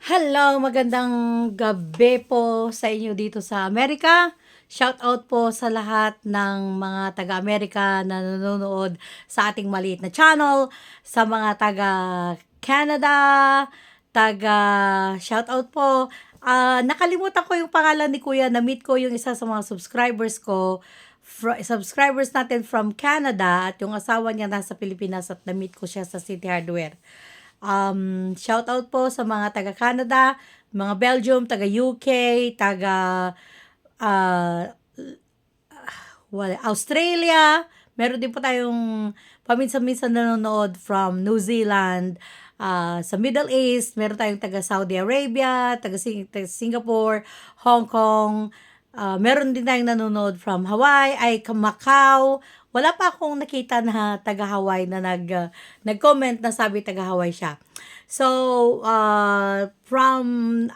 Hello, magandang gabi po sa inyo dito sa Amerika. Shout out po sa lahat ng mga taga-Amerika na nanonood sa ating maliit na channel, sa mga taga Canada, taga shout out po. Ah, nakalimutan ko yung pangalan ni Kuya, na-meet ko yung isa sa mga subscribers ko, subscribers natin from Canada at yung asawa niya nasa Pilipinas at na-meet ko siya sa City Hardware. Um, shout out po sa mga taga Canada, mga Belgium, taga UK, taga ah, wala, Australia. Meron din po tayong paminsan-minsan nanonood from New Zealand, ah, sa Middle East, meron tayong taga Saudi Arabia, taga, Sing- taga Singapore, Hong Kong, ah, meron din tayong nanonood from Hawaii, ay Macau. Wala pa akong nakita na taga Hawaii na nag ah, nag-comment na sabi taga Hawaii siya. So, uh, from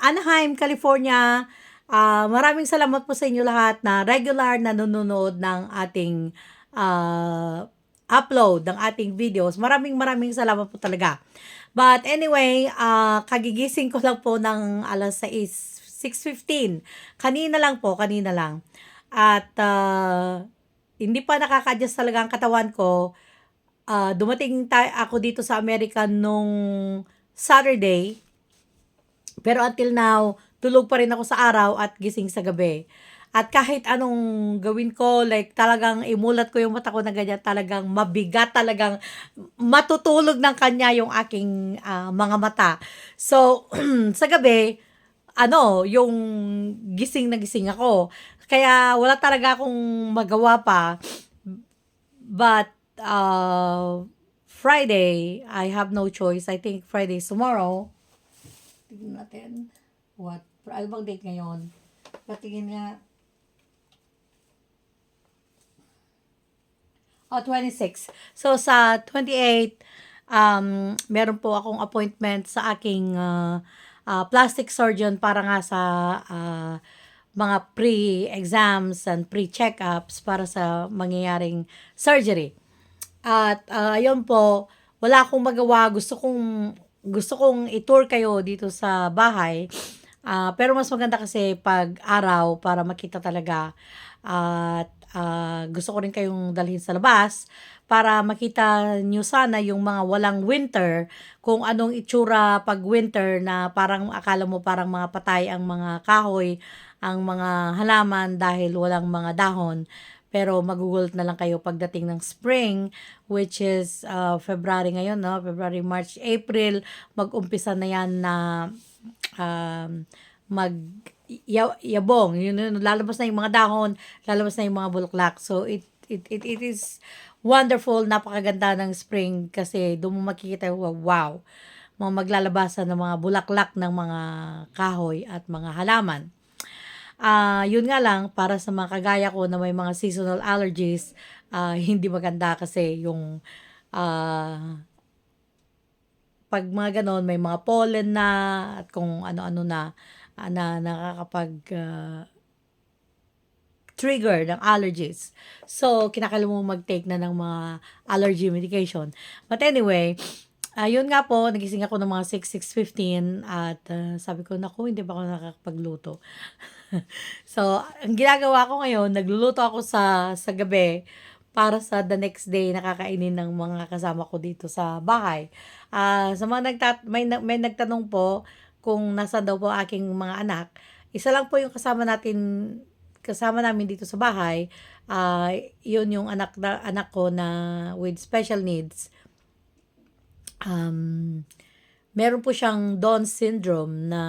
Anaheim, California, ah, maraming salamat po sa inyo lahat na regular na nanonood ng ating ah, upload ng ating videos. Maraming maraming salamat po talaga. But anyway, ah, kagigising ko lang po ng alas 6, 6.15. Kanina lang po, kanina lang. At ah, hindi pa nakaka-adjust talaga ang katawan ko. Ah, dumating ta- ako dito sa Amerika nung Saturday. Pero until now, tulog pa rin ako sa araw at gising sa gabi. At kahit anong gawin ko, like talagang imulat ko yung mata ko na ganyan, talagang mabigat, talagang matutulog ng kanya yung aking ah, mga mata. So, sa gabi, ano, yung gising na gising ako. Kaya wala talaga akong magawa pa. But, uh, Friday, I have no choice. I think Friday is tomorrow. Tignan natin. What? Ano bang date ngayon? Patingin nga. Oh, 26. So, sa 28, um, meron po akong appointment sa aking uh, uh, plastic surgeon para nga sa uh, mga pre-exams and pre-checkups para sa mangyayaring surgery. At uh, yun po, wala akong magawa. Gusto kong gusto kong i-tour kayo dito sa bahay. Ah, pero mas maganda kasi pag araw para makita talaga. At ah, gusto ko rin kayong dalhin sa labas para makita nyo sana yung mga walang winter, kung anong itsura pag winter na parang akala mo parang mga patay ang mga kahoy, ang mga halaman dahil walang mga dahon. Pero magugulat na lang kayo pagdating ng spring, which is uh, February ngayon, no? February, March, April, mag-umpisa na yan na um, mag ya- yabong. Yun, yun, lalabas na yung mga dahon, lalabas na yung mga bulaklak. So, it, it, it, it is wonderful, napakaganda ng spring kasi doon mo makikita wow, mga maglalabasan ng mga bulaklak ng mga kahoy at mga halaman. Ah, yun nga lang para sa mga kagaya ko na may mga seasonal allergies, ah, hindi maganda kasi yung ah, pag mga ganon may mga pollen na at kung ano-ano na ah, na nakakapag ah, trigger ng allergies. So, kinakailangan mo mag-take na ng mga allergy medication. But anyway, ayun nga po, nagising ako ng mga 6, 6.15 at ah, sabi ko, naku, hindi ba ako nakakapagluto? so, ang ginagawa ko ngayon, nagluluto ako sa, sa gabi para sa the next day nakakainin ng mga kasama ko dito sa bahay. Ah, sa mga nagtat may, may nagtanong po kung nasa daw po aking mga anak. Isa lang po yung kasama natin kasama namin dito sa bahay. Ah, yun yung anak na, anak ko na with special needs. Um, meron po siyang Down syndrome na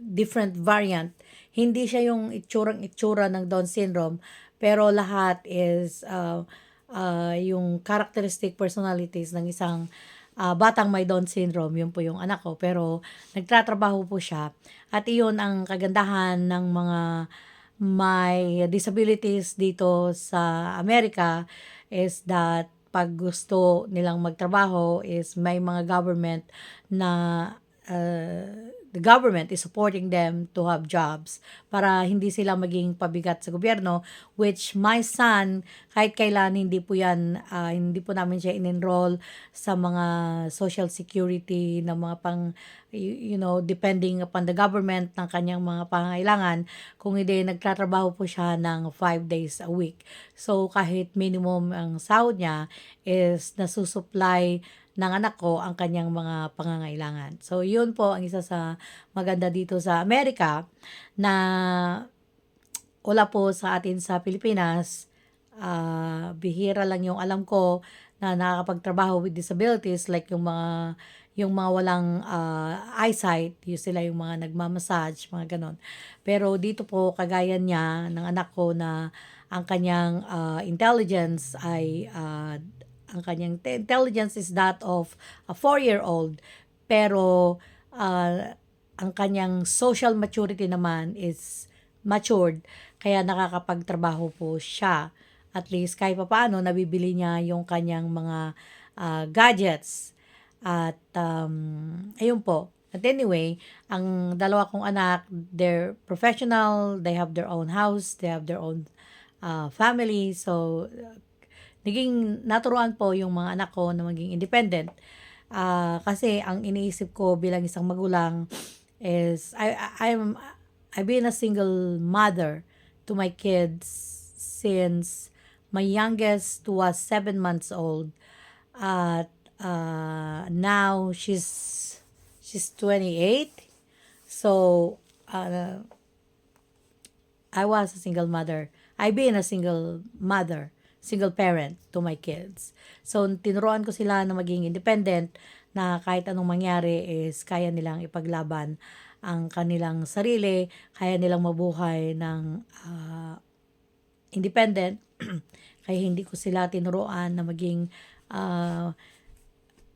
different variant. Hindi siya yung itsurang itsura ng Down syndrome, pero lahat is uh, uh, yung characteristic personalities ng isang uh, batang may Down syndrome. Yun po yung anak ko. Pero nagtratrabaho po siya. At iyon ang kagandahan ng mga may disabilities dito sa Amerika is that pag gusto nilang magtrabaho is may mga government na uh, the government is supporting them to have jobs para hindi sila maging pabigat sa gobyerno which my son kahit kailan hindi po yan ah, hindi po namin siya in-enroll sa mga social security na mga pang you, you know depending upon the government ng kanyang mga pangailangan kung hindi nagtatrabaho po siya ng 5 days a week. So kahit minimum ang sahod niya is nasusupply ng anak ko ang kanyang mga pangangailangan. So, yun po ang isa sa maganda dito sa Amerika na wala po sa atin sa Pilipinas. Ah, bihira lang yung alam ko na nakakapagtrabaho with disabilities like yung mga yung mga walang ah, eyesight, yung sila yung mga nagmamassage, mga ganon. Pero dito po, kagaya niya, ng anak ko na ang kanyang ah, intelligence ay ah, ang kanyang te- intelligence is that of a four-year-old. Pero ah, ang kanyang social maturity naman is matured kaya nakakapagtrabaho po siya. At least kahit papaano nabibili niya yung kanyang mga ah, gadgets. At um, ayun po. At anyway ang dalawa kong anak they're professional they have their own house they have their own ah, family. So naging naturuan po yung mga anak ko na maging independent. Ah, kasi ang iniisip ko bilang isang magulang is I I I'm I've been a single mother to my kids since my youngest was seven months old. At uh, now she's she's 28 so uh, I was a single mother. I've been a single mother single parent to my kids. So, tinuruan ko sila na maging independent na kahit anong mangyari is kaya nilang ipaglaban ang kanilang sarili, kaya nilang mabuhay ng ah, independent. kaya hindi ko sila tinuruan na maging ah,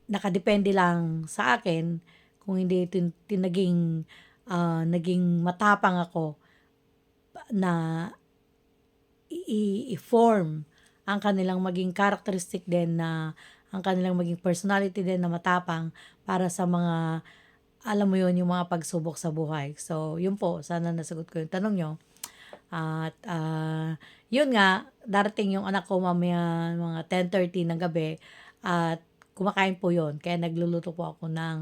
nakadepende lang sa akin kung hindi tin, tinaging ah, naging matapang ako na i-form ang kanilang maging characteristic din na ang kanilang maging personality din na matapang para sa mga alam mo yun, yung mga pagsubok sa buhay. So, yun po, sana nasagot ko yung tanong nyo. At ah, yun nga, darating yung anak ko mamaya mga 10.30 ng gabi at kumakain po yun. Kaya nagluluto po ako ng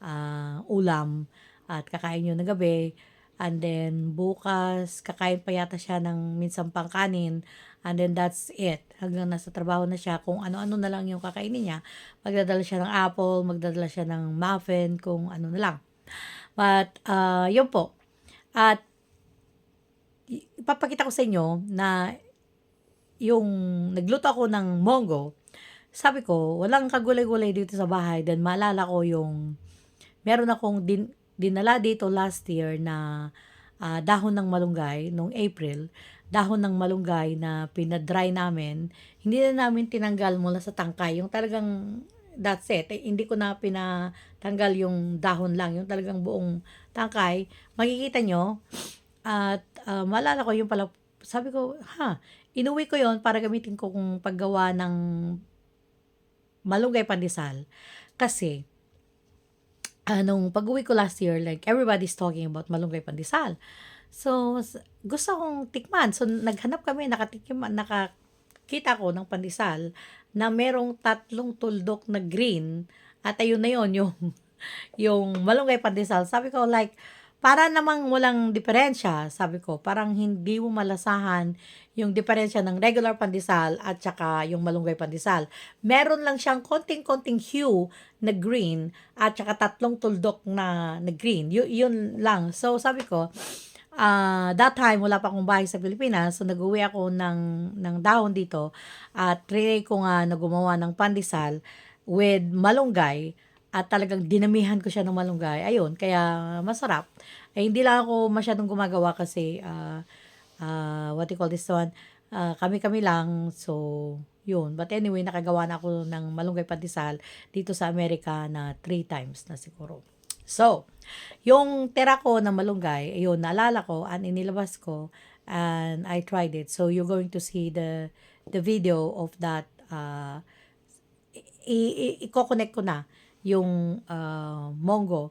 ah, ulam at kakain yun ng gabi. And then bukas, kakain pa yata siya ng minsan pang kanin. And then that's it. Hanggang nasa trabaho na siya, kung ano-ano na lang yung kakainin niya. Magdadala siya ng apple, magdadala siya ng muffin, kung ano na lang. But, ah yun po. At, ipapakita ko sa inyo na yung nagluto ako ng mongo, sabi ko, walang kagulay-gulay dito sa bahay. Then, maalala ko yung, meron akong din, dinala dito last year na ah, dahon ng malunggay noong April. Dahon ng malunggay na pinadry namin. Hindi na namin tinanggal mula sa tangkay. Yung talagang that's it. Eh, hindi ko na pinatanggal yung dahon lang. Yung talagang buong tangkay. Makikita nyo at ah, maalala ko yung pala sabi ko ha inuwi ko yon para gamitin ko kung paggawa ng malunggay pandesal. Kasi anong pag-uwi ko last year, like, everybody's talking about malunggay pandesal. So, gusto kong tikman. So, naghanap kami, nakatikim, nakakita ko ng pandesal na merong tatlong tuldok na green at ayun na yun, yung, yung malunggay pandesal. Sabi ko, like, para namang walang diferensya, sabi ko, parang hindi mo malasahan yung diferensya ng regular pandesal at saka yung malunggay pandesal. Meron lang siyang konting-konting hue na green at saka tatlong tuldok na, na green. Y- yun lang. So, sabi ko, ah that time, wala pa akong bahay sa Pilipinas. So, nag-uwi ako ng, ng dahon dito. At trinay ko nga na gumawa ng pandesal with malunggay. At talagang dinamihan ko siya ng malunggay. Ayun, kaya masarap. Eh, hindi lang ako masyadong gumagawa kasi ah ah, what you call this one, ah, kami-kami lang. So, yun. But anyway, nakagawa na ako ng malunggay pandesal dito sa Amerika na three times na siguro. So, yung tira ko na malunggay, ayun, naalala ko, and inilabas ko, and I tried it. So, you're going to see the the video of that, uh, i- i- i-connect ko na yung uh, Mongo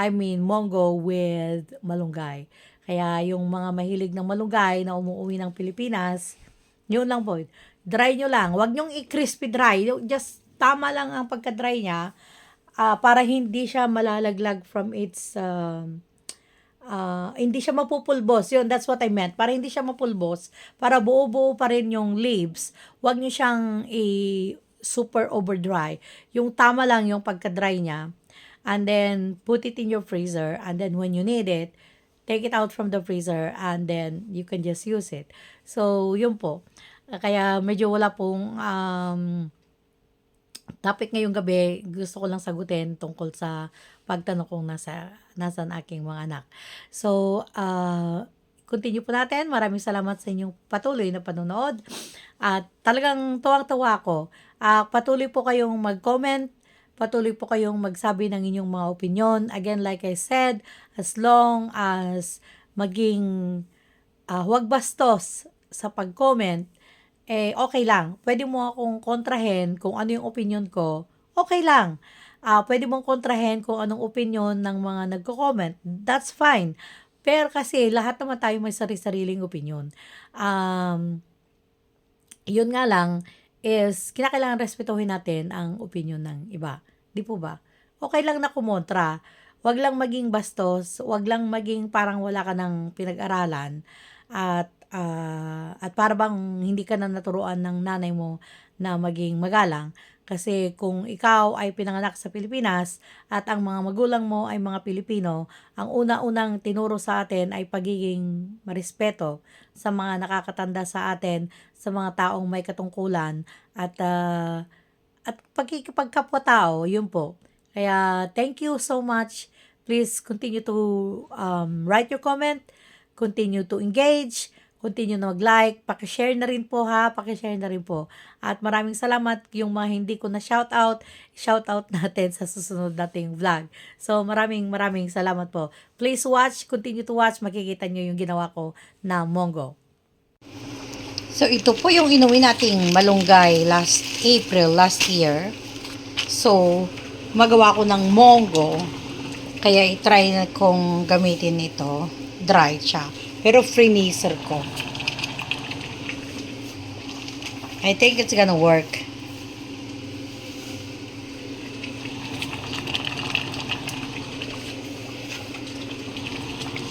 I mean, mongo with malunggay. Kaya yung mga mahilig ng malunggay na umuwi ng Pilipinas, yun lang po. Dry nyo lang. Huwag nyong i-crispy dry. Just tama lang ang pagka-dry niya ah, para hindi siya malalaglag from its um, ah, hindi siya mapupulbos. Yun, that's what I meant. Para hindi siya mapulbos, para buo-buo pa rin yung leaves, huwag nyo siyang i- super over dry. Yung tama lang yung pagka-dry niya. And then, put it in your freezer. And then, when you need it, take it out from the freezer and then you can just use it. So, yun po. Kaya medyo wala pong um, topic ngayong gabi, gusto ko lang sagutin tungkol sa pagtanong kung nasa, nasan aking mga anak. So, uh, continue po natin. Maraming salamat sa inyong patuloy na panonood. At talagang tuwang-tuwa ako. Ah, patuloy po kayong mag-comment. Patuloy po kayong magsabi ng inyong mga opinion. Again, like I said, as long as maging ah, huwag bastos sa pag-comment, eh, okay lang. Pwede mo akong kontrahen kung ano yung opinion ko, okay lang. Ah, pwede mong kontrahen kung anong opinion ng mga nagko-comment. That's fine. Pero kasi lahat naman tayo may sari-sariling opinion. Um, yun nga lang is kinakailangan respetuhin natin ang opinion ng iba. Di po ba? Okay lang na kumontra. Wag lang maging bastos, wag lang maging parang wala ka ng pinag-aralan at ah, at para bang hindi ka na naturuan ng nanay mo na maging magalang kasi kung ikaw ay pinanganak sa Pilipinas at ang mga magulang mo ay mga Pilipino, ang una-unang tinuro sa atin ay pagiging marespeto sa mga nakakatanda sa atin, sa mga taong may katungkulan at ah, at pagkikipagkapwa-tao, yun po. Kaya thank you so much. Please continue to um, write your comment, continue to engage, continue na mag-like, pakishare na rin po ha, pakishare na rin po. At maraming salamat yung mga hindi ko na shout out, shout out natin sa susunod nating vlog. So maraming maraming salamat po. Please watch, continue to watch, makikita nyo yung ginawa ko na Mongo. So ito po yung inuwi nating malunggay last April, last year. So, magawa ko ng Mongo. Kaya i-try na kong gamitin ito. Dry siya. Pero freezer ko. I think it's gonna work.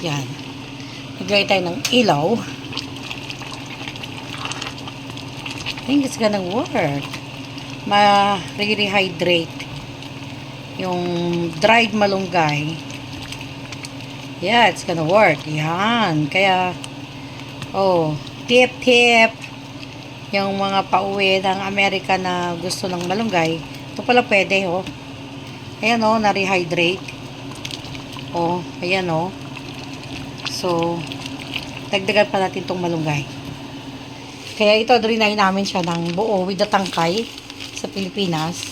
Yan. Naglagay tayo ng ilaw. I think it's gonna work. Ma-rehydrate yung dried malunggay. Yeah, it's gonna work. Yan. Kaya, oh, tip, tip. Yung mga pauwi ng Amerika na gusto ng malunggay, ito pala pwede, oh. Ayan, oh, na-rehydrate. Oh, ayan, oh. So, dagdagan pa natin tong malunggay. Kaya ito, drinay namin siya ng buo with the tangkay sa Pilipinas.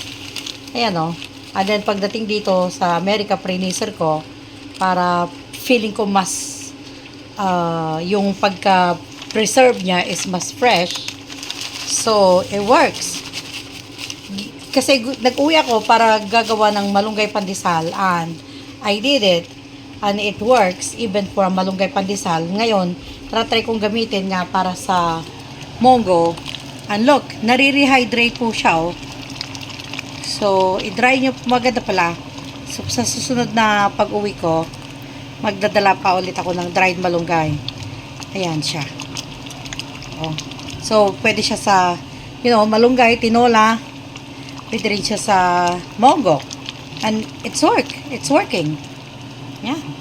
Ayan, oh. And then, pagdating dito sa America, freezer ko para feeling ko mas ah, yung pagka-preserve niya is mas fresh. So, it works. Kasi gu- nag-uwi ako para gagawa ng malunggay pandesal and I did it and it works even for malunggay pandesal. Ngayon, try kong gamitin nga para sa mongo. And look, nare-rehydrate po siya oh. So, i-dry nyo maganda pala. So, sa susunod na pag-uwi ko, magdadala pa ulit ako ng dried malunggay. Ayan siya. Oh. So, pwede siya sa, you know, malunggay, tinola. Pwede rin siya sa mongo. And it's work. It's working. Yan.